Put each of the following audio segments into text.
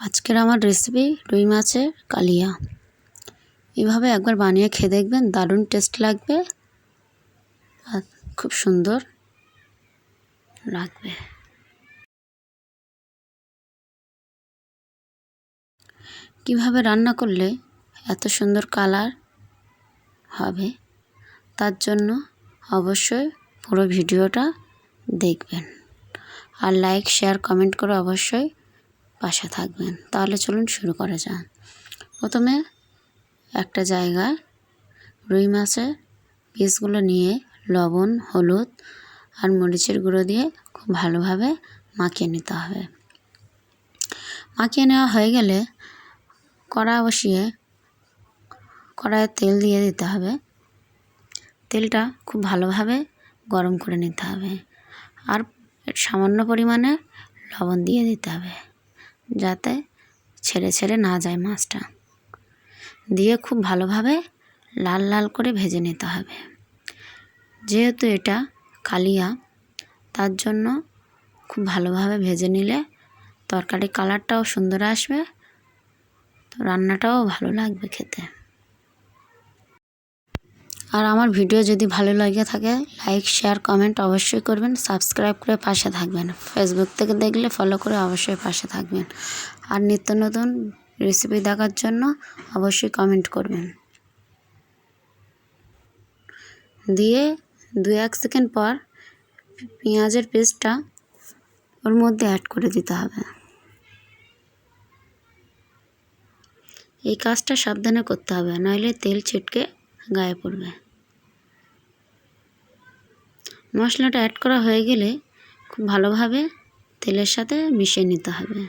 আজকের আমার রেসিপি রুই মাছের কালিয়া। এভাবে একবার বানিয়ে খেয়ে দেখবেন, দারুণ টেস্ট লাগবে আর খুব সুন্দর লাগবে। কীভাবে রান্না করলে এত সুন্দর কালার হবে, তার জন্য অবশ্যই পুরো ভিডিওটা দেখবেন। আর লাইক শেয়ার কমেন্ট করে অবশ্যই পাশে থাকবেন। তাহলে চলুন শুরু করা যাক। প্রথমে একটা জায়গায় রুই মাছের পিসগুলো নিয়ে লবণ, হলুদ আর মরিচের গুঁড়ো দিয়ে খুব ভালোভাবে মাখিয়ে নিতে হবে। মাখিয়ে নেওয়া হয়ে গেলে কড়া বসিয়ে কড়াইয়ে তেল দিয়ে দিতে হবে। তেলটা খুব ভালোভাবে গরম করে নিতে হবে। আর সামান্য পরিমাণে লবণ দিয়ে দিতে হবে। যাতে ছেড়ে ছেড়ে না যায় মাছটা। দিয়ে খুব ভালোভাবে লাল লাল করে ভেজে নিতে হবে। যেহেতু এটা কালিয়া, তার জন্য খুব ভালোভাবে ভেজে নিলে তরকারি কালারটাও সুন্দর আসবে, তো রান্নাটাও ভালো লাগবে খেতে। আর আমার ভিডিও যদি ভালো লাগে থাকে লাইক শেয়ার কমেন্ট অবশ্যই করবেন। সাবস্ক্রাইব করে পাশে থাকবেন। ফেসবুক থেকে দেখলে ফলো করে অবশ্যই পাশে থাকবেন। আর নিত্য নতুন রেসিপি দেখার জন্য অবশ্যই কমেন্ট করবেন। দিয়ে দু এক সেকেন্ড পর পেঁয়াজের পেস্টটা ওর মধ্যে অ্যাড করে দিতে হবে। এই কাজটা সাবধানে করতে হবে নইলে তেল ছিটকে গায়ে পড়বে। মশলাটা অ্যাড করা হয়ে গেলে খুব ভালোভাবে তেলের সাথে মিশিয়ে নিতে হবে।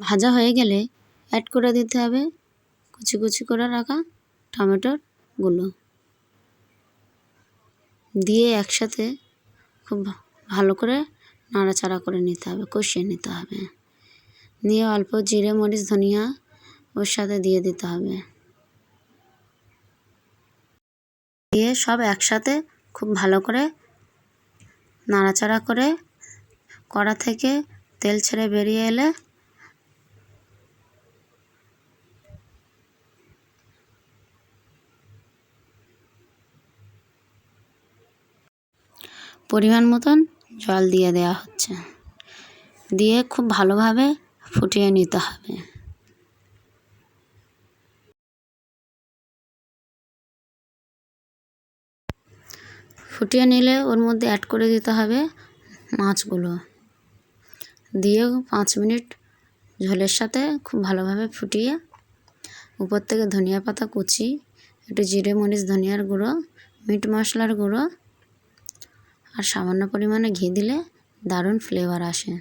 ভাজা হয়ে গেলে অ্যাড করে দিতে হবে কুচি কুচি করে রাখা টমেটোরগুলো দিয়ে একসাথে খুব ভালো করে নাড়াচাড়া করে নিতে হবে, কষিয়ে নিতে হবে। দিয়ে অল্প জিরে, মরিচ, ধনিয়া ওর সাথে দিয়ে দিতে হবে। দিয়ে সব একসাথে খুব ভালো করে নাড়াচাড়া করে কড়া থেকে তেল ছেড়ে বেরিয়ে এলে পরিমাণ মতন জল দিয়ে দেওয়া হচ্ছে। দিয়ে খুব ভালোভাবে ফুটিয়ে নিতে হবে। ফুটিয়ে নিলে ওর মধ্যে অ্যাড করে দিতে হবে মাছগুলো। দিয়ে পাঁচ মিনিট ঝোলের সাথে খুব ভালোভাবে ফুটিয়ে উপর থেকে ধনিয়া পাতা কুচি, একটু জিরে মরিচ, ধনিয়ার গুঁড়ো, মিট মশলার গুঁড়ো আর সামান্য পরিমাণে ঘি দিলে দারুণ ফ্লেভার আসে।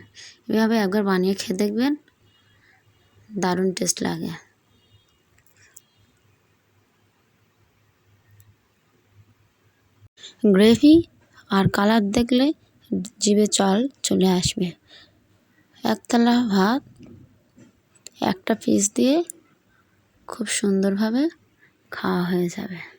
এভাবে একবার বানিয়ে খেয়ে দেখবেন, দারুণ টেস্ট লাগে। গ্রেভি আর কালার দেখলে জিভে চল চলে আসবে। একতলা ভাত, একটা পিস দিয়ে খুব সুন্দরভাবে খাওয়া হয়ে যাবে।